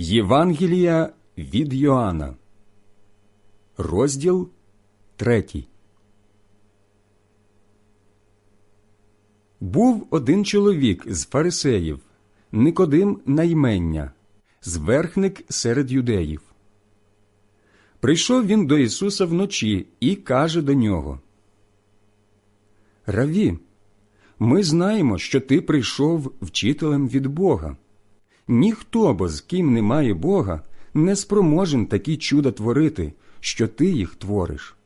Євангелія від Йоанна, розділ третій. Був один чоловік з фарисеїв, Никодим наймення, зверхник серед юдеїв. Прийшов він до Ісуса вночі і каже до нього: Раві, ми знаємо, що ти прийшов вчителем від Бога. Ніхто бо з ким немає Бога, не спроможен такі чуда творити, що ти їх твориш.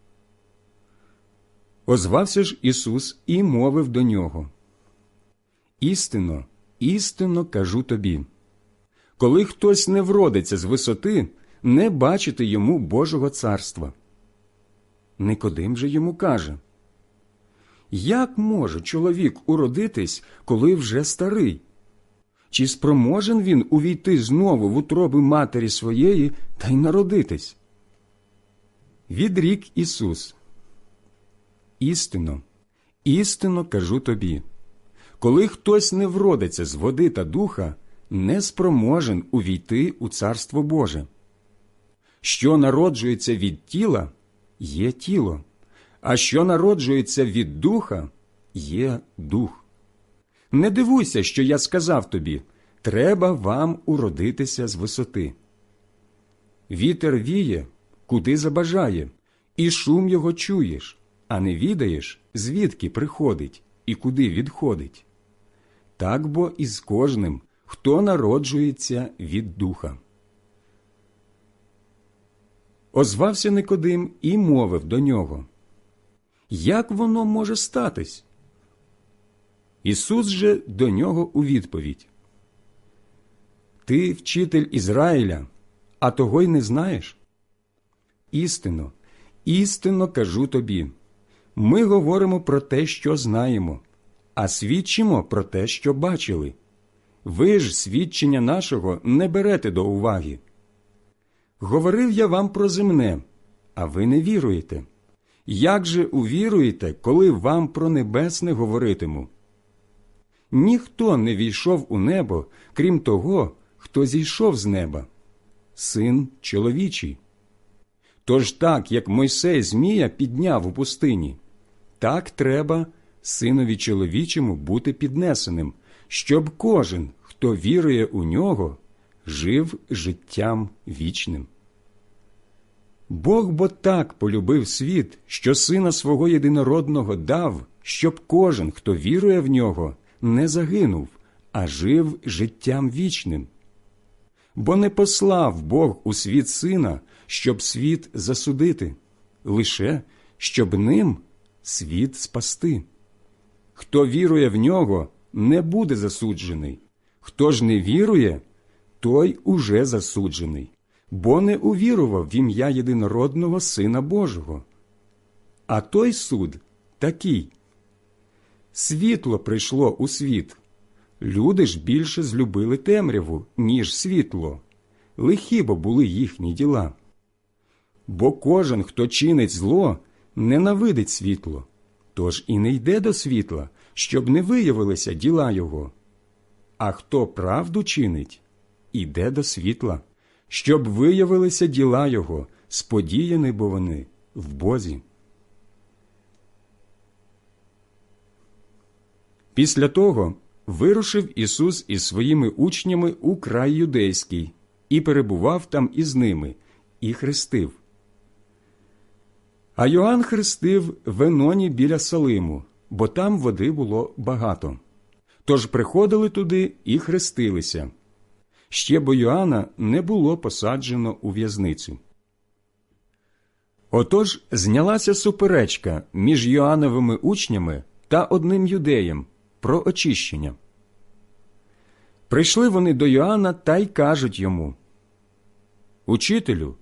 Озвався ж Ісус і мовив до нього. Істинно, істинно кажу тобі. Коли хтось не вродиться з висоти, не бачити йому Божого царства. Никодим же йому каже Як може чоловік уродитись, коли вже старий? Чи спроможен він увійти знову в утроби матері своєї та й народитись? Відрік Ісус. Істинно, істинно кажу тобі. Коли хтось не вродиться з води та духа, не спроможен увійти у Царство Боже. Що народжується від тіла, є тіло, а що народжується від духа, є дух. Не дивуйся, що я сказав тобі треба вам уродитися з висоти. Вітер віє, куди забажає, і шум його чуєш, а не відаєш, звідки приходить і куди відходить. Так бо і з кожним, хто народжується від духа. Озвався Никодим і мовив до нього Як воно може статись? Ісус же до нього у відповідь Ти вчитель Ізраїля, а того й не знаєш? Істинно, істинно кажу тобі. Ми говоримо про те, що знаємо, а свідчимо про те, що бачили. Ви ж свідчення нашого не берете до уваги. Говорив я вам про земне, а ви не віруєте. Як же увіруєте, коли вам про небесне говоритиму? Ніхто не війшов у небо, крім того, хто зійшов з неба, син чоловічий. Тож так, як Мойсей Змія підняв у пустині, так треба синові чоловічому бути піднесеним, щоб кожен, хто вірує у нього, жив життям вічним. Бог бо так полюбив світ, що сина свого єдинородного дав, щоб кожен, хто вірує в нього, не загинув, а жив життям вічним. Бо не послав Бог у світ сина, щоб світ засудити, лише щоб ним світ спасти. Хто вірує в нього, не буде засуджений, хто ж не вірує, той уже засуджений, бо не увірував в ім'я єдинородного Сина Божого. А той суд такий. Світло прийшло у світ. Люди ж більше злюбили темряву, ніж світло, лихі бо були їхні діла. Бо кожен, хто чинить зло, ненавидить світло, тож і не йде до світла, щоб не виявилися діла його. А хто правду чинить, іде до світла, щоб виявилися діла його, сподіяні бо вони в Бозі. Після того вирушив Ісус із своїми учнями у край юдейський і перебував там із ними, і хрестив. А Йоанн хрестив в Еноні біля Салиму, бо там води було багато. Тож приходили туди і хрестилися. Ще бо Йоанна не було посаджено у в'язницю. Отож знялася суперечка між Йоанновими учнями та одним юдеєм про очищення. Прийшли вони до Йоанна та й кажуть йому Учителю,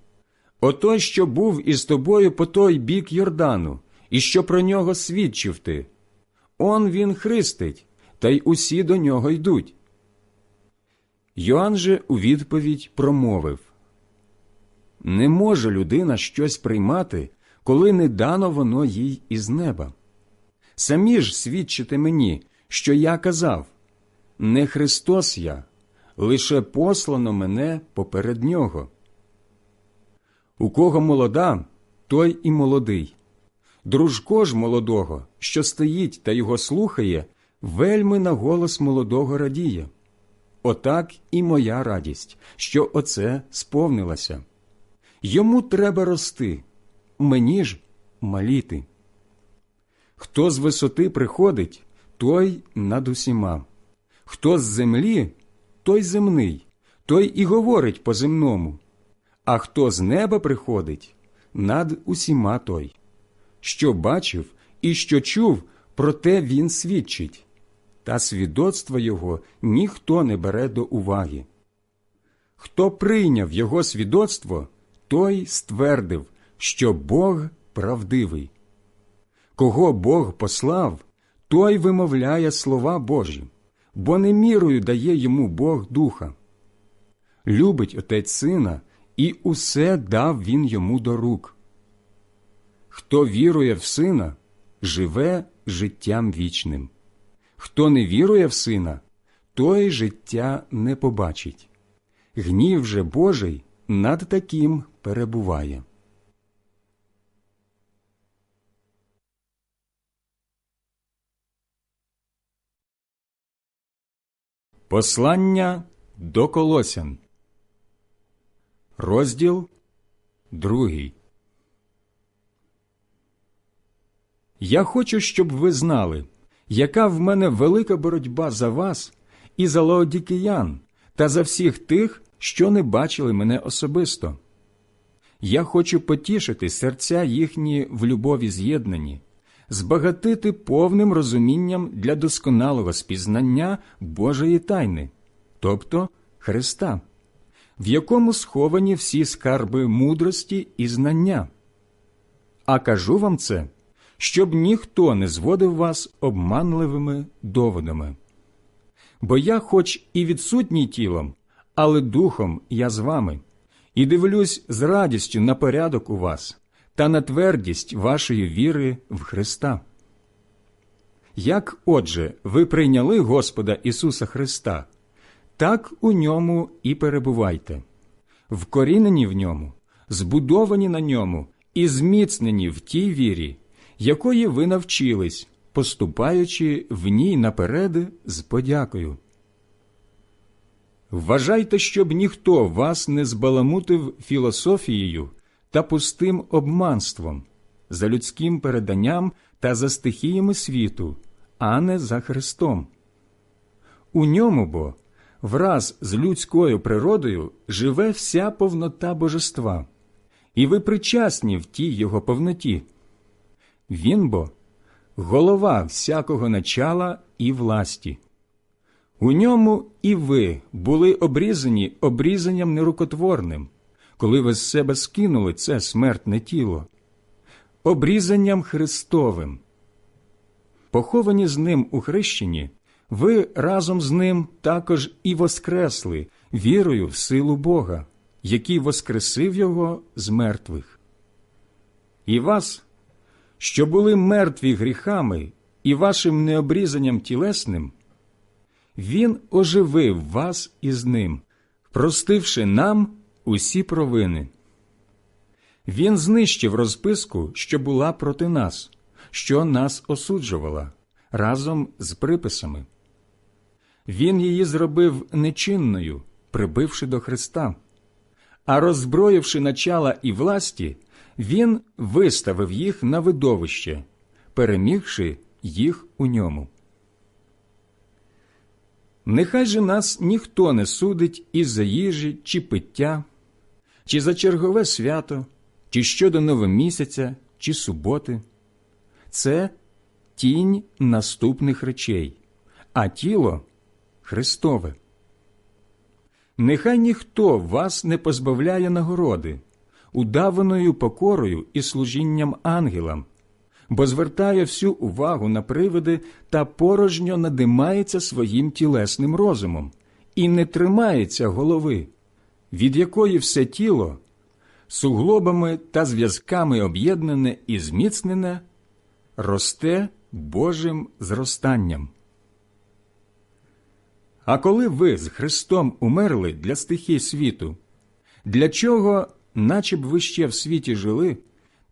отой, що був із тобою по той бік Йордану, і що про нього свідчив ти. Он він хрестить, та й усі до нього йдуть. Йоанн же у відповідь промовив Не може людина щось приймати, коли не дано воно їй із неба. Самі ж свідчите мені, що я казав не Христос я, лише послано мене поперед нього. У кого молода, той і молодий. Дружко ж молодого, що стоїть та його слухає, вельми на голос молодого радіє. Отак і моя радість, що оце сповнилося. Йому треба рости, мені ж маліти. Хто з висоти приходить, той над усіма. Хто з землі, той земний, той і говорить по земному. А хто з неба приходить, над усіма той. Що бачив і що чув, про те він свідчить, та свідоцтво його ніхто не бере до уваги. Хто прийняв його свідоцтво, той ствердив, що Бог правдивий. Кого Бог послав, той вимовляє слова Божі, бо не мірою дає йому Бог духа. Любить отець сина, і усе дав він йому до рук. Хто вірує в сина, живе життям вічним. Хто не вірує в сина, той життя не побачить. Гнів же Божий над таким перебуває. Послання до Колосян Розділ другий. Я хочу, щоб ви знали, яка в мене велика боротьба за вас і за лаодікиян, та за всіх тих, що не бачили мене особисто. Я хочу потішити серця їхні в любові з'єднані, збагатити повним розумінням для досконалого спізнання Божої тайни, тобто Христа, в якому сховані всі скарби мудрості і знання. А кажу вам це, щоб ніхто не зводив вас обманливими доводами. Бо я, хоч і відсутній тілом, але духом я з вами, і дивлюсь з радістю на порядок у вас та на твердість вашої віри в Христа. Як, отже, ви прийняли Господа Ісуса Христа, так у ньому і перебувайте, вкорінені в ньому, збудовані на ньому і зміцнені в тій вірі, якої ви навчились, поступаючи в ній наперед з подякою. Вважайте, щоб ніхто вас не збаламутив філософією та пустим обманством, за людським переданням та за стихіями світу, а не за Христом. У ньому бо враз з людською природою живе вся повнота божества, і ви причасні в тій його повноті. Він бо голова всякого начала і власті. У ньому і ви були обрізані обрізанням нерукотворним, коли ви з себе скинули це смертне тіло, обрізанням Христовим. Поховані з ним у хрещенні, ви разом з ним також і воскресли вірою в силу Бога, який воскресив його з мертвих. І вас, що були мертві гріхами і вашим необрізанням тілесним, Він оживив вас із ним, простивши нам усі провини. Він знищив розписку, що була проти нас, що нас осуджувала, разом з приписами. Він її зробив нечинною, прибивши до Христа, а роззброївши начала і власті, він виставив їх на видовище, перемігши їх у ньому. Нехай же нас ніхто не судить із за їжі чи пиття, чи за чергове свято, чи щодо новомісяця, чи суботи. Це тінь наступних речей, а тіло Христове. Нехай ніхто вас не позбавляє нагороди, удаваною покорою і служінням ангелам, бо звертає всю увагу на привиди та порожньо надимається своїм тілесним розумом і не тримається голови, від якої все тіло суглобами та зв'язками об'єднане і зміцнене, росте Божим зростанням. А коли ви з Христом умерли для стихій світу, для чого, наче б ви ще в світі жили,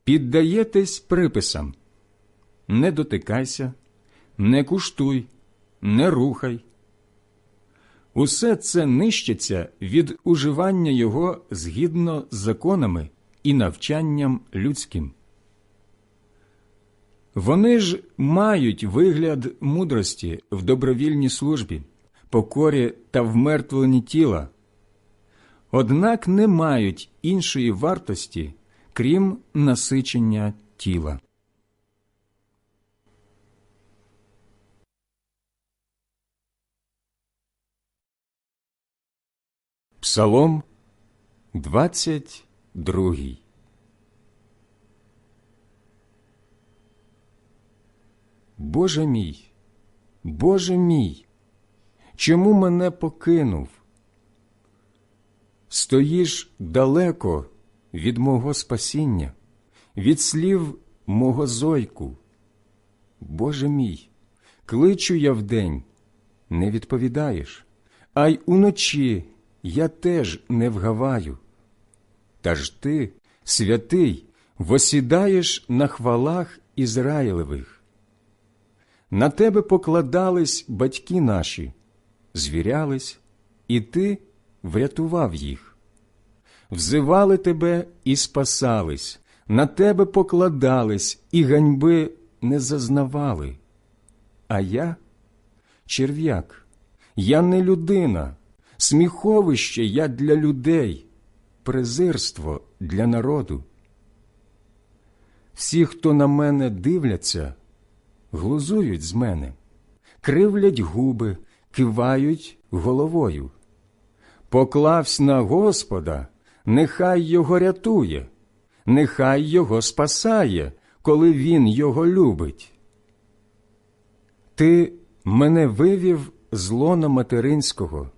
піддаєтесь приписам не дотикайся, не куштуй, не рухай. Усе це нищиться від уживання його згідно з законами і навчанням людським. Вони ж мають вигляд мудрості в добровільній службі, покорі та вмертвленні тіла, однак не мають іншої вартості, крім насичення тіла. Псалом 22 Боже мій, Боже мій, чому мене покинув? Стоїш далеко від мого спасіння, від слів мого зойку. Боже мій, кличу я вдень, не відповідаєш, а й уночі я теж не вгаваю. Та ж ти, святий, восідаєш на хвалах Ізраїлевих. На тебе покладались батьки наші, звірялись, і ти врятував їх. Взивали тебе і спасались, на тебе покладались, і ганьби не зазнавали. А я черв'як, я не людина, сміховище я для людей, презирство для народу. Всі, хто на мене дивляться, глузують з мене, кривлять губи, кивають головою. Поклавсь на Господа, нехай його рятує, нехай його спасає, коли він його любить. Ти мене вивів з лона материнського,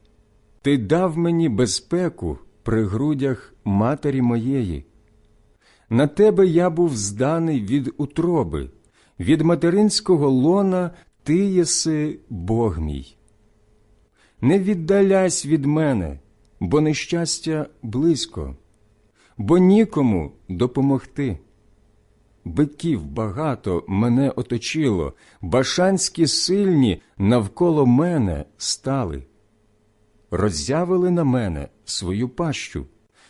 ти дав мені безпеку при грудях матері моєї. На тебе я був зданий від утроби, від материнського лона ти єси Бог мій. Не віддаляйся від мене, бо нещастя близько, бо нікому допомогти. Биків багато мене оточило, башанські сильні навколо мене стали. Роззявили на мене свою пащу,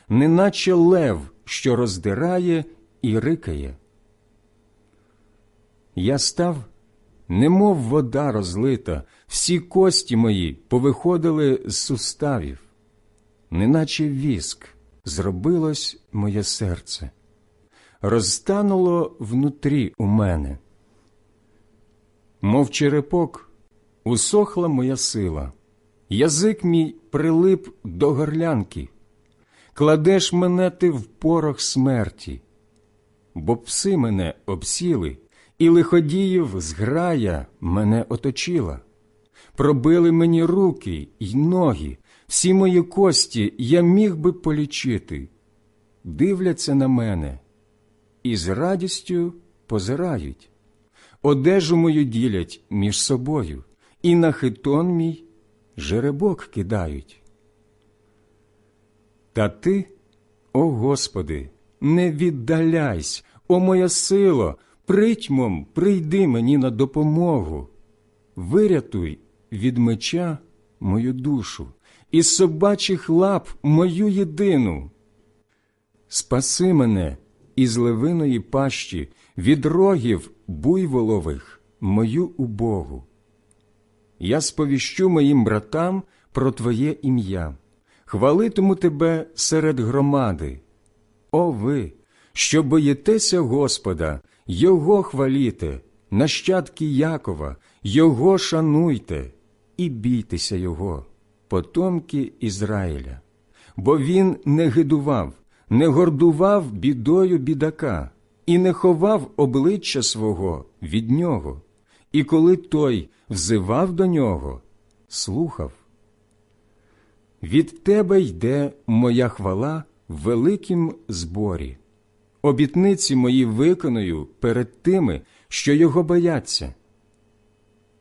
неначе лев, що роздирає і рикає. Я став, немов вода розлита, всі кості мої повиходили з суставів, неначе віск зробилось моє серце, розтануло внутрі у мене. Мов черепок, усохла моя сила, язик мій прилип до горлянки, кладеш мене ти в порох смерті, бо пси мене обсіли, і лиходіїв зграя мене оточила. Пробили мені руки й ноги, всі мої кості я міг би полічити. Дивляться на мене і з радістю позирають. Одежу мою ділять між собою, і на хитон мій жеребок кидають. Та ти, о Господи, не віддаляйсь, о моя сило, притьмом прийди мені на допомогу, вирятуй від меча мою душу, із собачих лап мою єдину. Спаси мене із левиної пащі, від рогів буйволових мою убогу. Я сповіщу моїм братам про Твоє ім'я, хвалитиму Тебе серед громади. О ви, що боїтеся Господа, Його хваліте, нащадки Якова, Його шануйте і бійтеся Його, потомки Ізраїля, бо Він не гидував, не гордував бідою бідака і не ховав обличчя свого від нього, і коли той взивав до нього, слухав. Від тебе йде моя хвала в великім зборі. Обітниці мої виконую перед тими, що його бояться.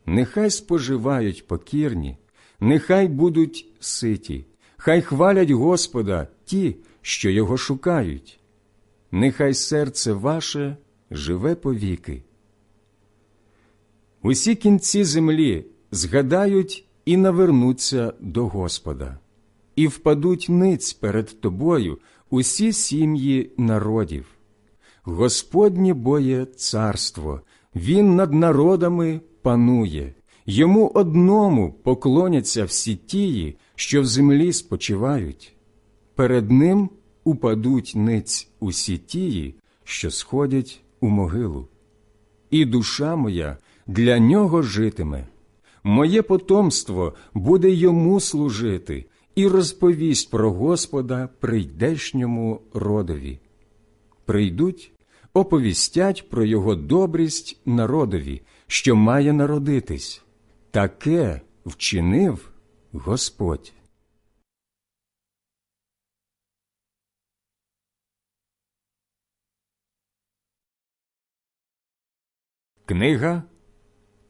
Нехай споживають покірні, нехай будуть ситі, хай хвалять Господа ті, що його шукають. Нехай серце ваше живе повіки. Усі кінці землі згадають і навернуться до Господа, і впадуть ниць перед тобою усі сім'ї народів. Господнє боє царство, Він над народами панує, йому одному поклоняться всі тії, що в землі спочивають. Перед ним упадуть ниць усі тії, що сходять у могилу. І душа моя для нього житиме. Моє потомство буде йому служити і розповість про Господа прийдешньому родові. Прийдуть, оповістять про його добрість народові, що має народитись. Таке вчинив Господь. Книга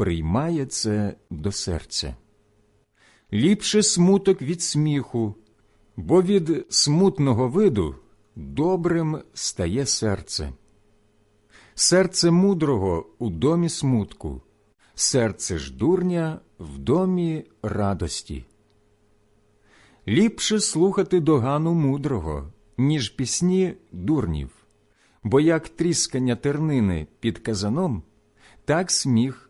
приймає це до серця. Ліпше смуток від сміху, бо від смутного виду добрим стає серце. Серце мудрого у домі смутку, серце ж дурня в домі радості. Ліпше слухати догану мудрого, ніж пісні дурнів, бо як тріскання тернини під казаном, так сміх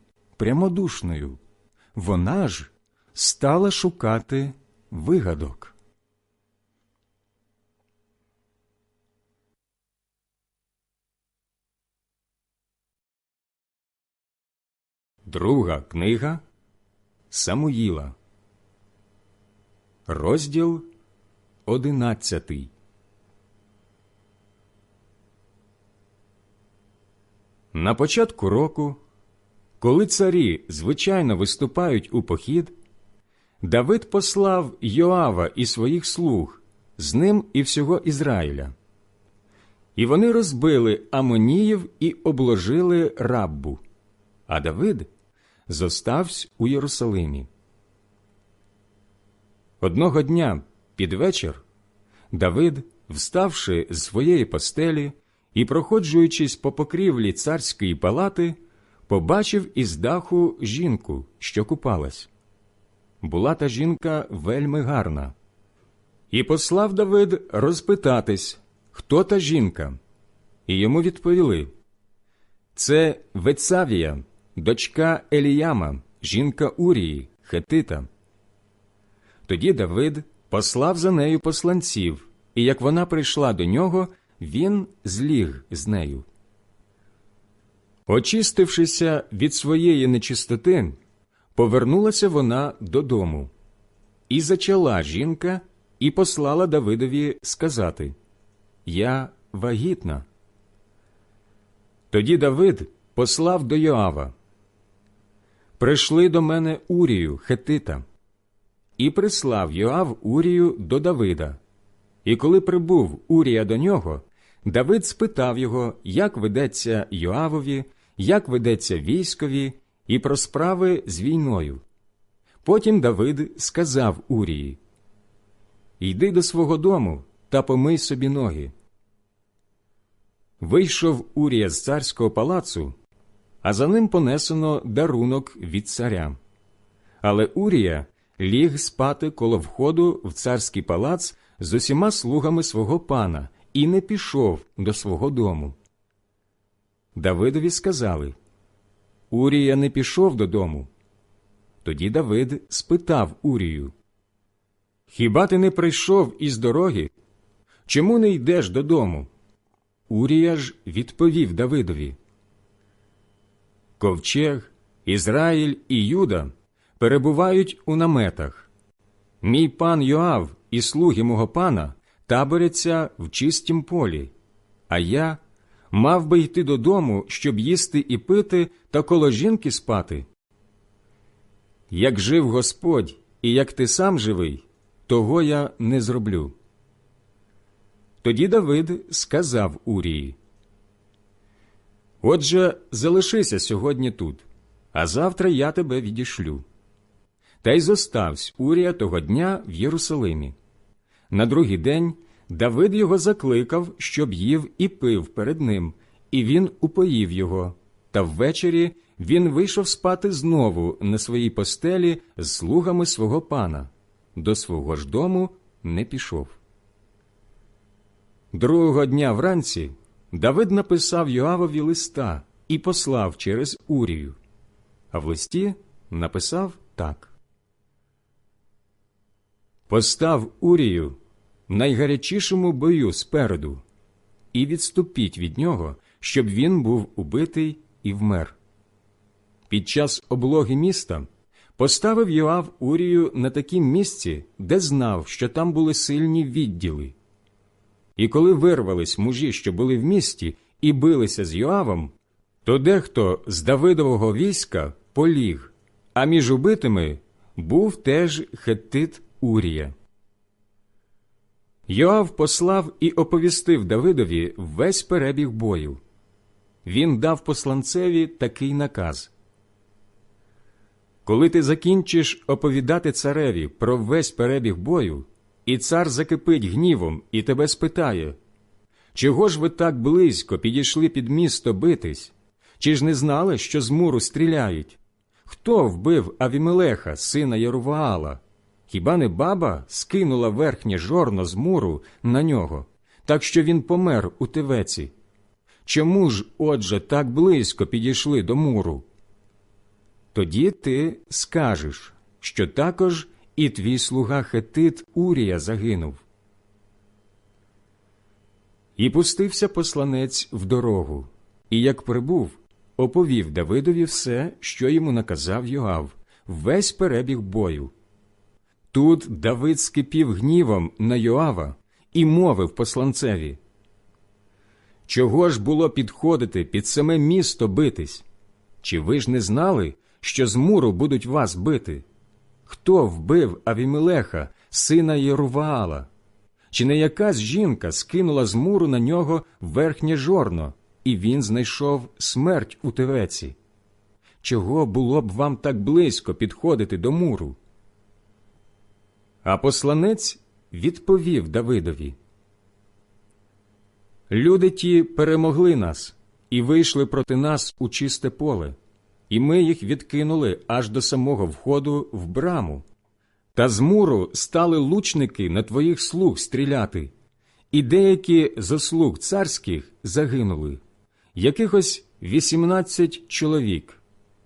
прямодушною, вона ж стала шукати вигадок. Друга книга Самуїла, розділ одинадцятий. На початку року, коли царі звичайно виступають у похід, Давид послав Йоава і своїх слуг, з ним і всього Ізраїля. І вони розбили Амоніїв і обложили раббу, а Давид зостався у Єрусалимі. Одного дня під вечір Давид, вставши з своєї постелі і проходжуючись по покрівлі царської палати, побачив із даху жінку, що купалась. Була та жінка вельми гарна. І послав Давид розпитатись, хто та жінка. І йому відповіли Це Вецавія, дочка Еліяма, жінка Урії, Хетита. Тоді Давид послав за нею посланців, і як вона прийшла до нього, він зліг з нею. Очистившися від своєї нечистоти, повернулася вона додому. І зачала жінка, і послала Давидові сказати Я вагітна. Тоді Давид послав до Йоава. Прийшли до мене Урію, Хетита. І прислав Йоав Урію до Давида. І коли прибув Урія до нього, Давид спитав його, як ведеться Йоавові, як ведеться військові, і про справи з війною. Потім Давид сказав Урії Йди до свого дому та помий собі ноги. Вийшов Урія з царського палацу, а за ним понесено дарунок від царя. Але Урія ліг спати коло входу в царський палац з усіма слугами свого пана і не пішов до свого дому. Давидові сказали Урія не пішов додому. Тоді Давид спитав Урію Хіба ти не прийшов із дороги? Чому не йдеш додому? Урія ж відповів Давидові Ковчег, Ізраїль і Юда перебувають у наметах. Мій пан Йоав і слуги мого пана таборяться в чистім полі, а я мав би йти додому, щоб їсти і пити та коло жінки спати. Як жив Господь, і як ти сам живий, того я не зроблю. Тоді Давид сказав Урії Отже, залишися сьогодні тут, а завтра я тебе відішлю. Та й зоставсь Урія того дня в Єрусалимі. На другий день Давид його закликав, щоб їв і пив перед ним, і він упоїв його. Та ввечері він вийшов спати знову на своїй постелі з слугами свого пана. До свого ж дому не пішов. Другого дня вранці Давид написав Йоавові листа і послав через Урію. А в листі написав так. Постав Урію найгарячішому бою спереду, і відступіть від нього, щоб він був убитий і вмер. Під час облоги міста поставив Йоав Урію на такім місці, де знав, що там були сильні відділи. І коли вирвались мужі, що були в місті, і билися з Йоавом, то дехто з Давидового війська поліг, а між убитими був теж хеттит Урія. Йоав послав і оповістив Давидові весь перебіг бою. Він дав посланцеві такий наказ. Коли ти закінчиш оповідати цареві про весь перебіг бою, і цар закипить гнівом і тебе спитає, чого ж ви так близько підійшли під місто битись? Чи ж не знали, що з муру стріляють? Хто вбив Авімелеха, сина Єруваала? Хіба не баба скинула верхнє жорно з муру на нього, так що він помер у тевеці? Чому ж, отже, так близько підійшли до муру? Тоді ти скажеш, що також і твій слуга Хетит Урія загинув. І пустився посланець в дорогу, і як прибув, оповів Давидові все, що йому наказав Йоав, весь перебіг бою. Тут Давид скипів гнівом на Йоава і мовив посланцеві. Чого ж було підходити під саме місто битись? Чи ви ж не знали, що з муру будуть вас бити? Хто вбив Авімелеха, сина Єруваала? Чи не якась жінка скинула з муру на нього верхнє жорно, і він знайшов смерть у тевеці? Чого було б вам так близько підходити до муру? А посланець відповів Давидові. Люди ті перемогли нас і вийшли проти нас у чисте поле, і ми їх відкинули аж до самого входу в браму. Та з муру стали лучники на твоїх слуг стріляти, і деякі зо слуг царських загинули, якихось вісімнадцять чоловік,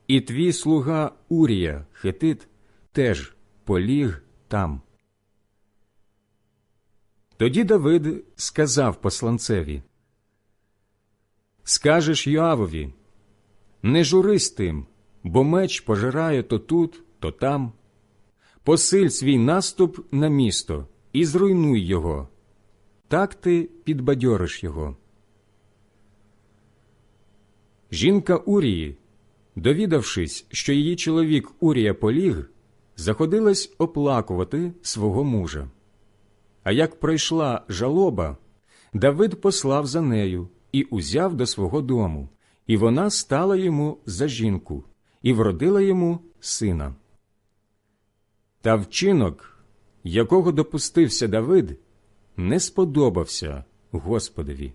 і твій слуга Урія, Хетит, теж поліг там. Тоді Давид сказав посланцеві Скажеш Йоавові, не журись тим, бо меч пожирає то тут, то там. Посиль свій наступ на місто і зруйнуй його. Так ти підбадьориш його. Жінка Урії, довідавшись, що її чоловік Урія поліг, заходилась оплакувати свого мужа. А як пройшла жалоба, Давид послав за нею і узяв до свого дому, і вона стала йому за жінку і вродила йому сина. Та вчинок, якого допустився Давид, не сподобався Господові.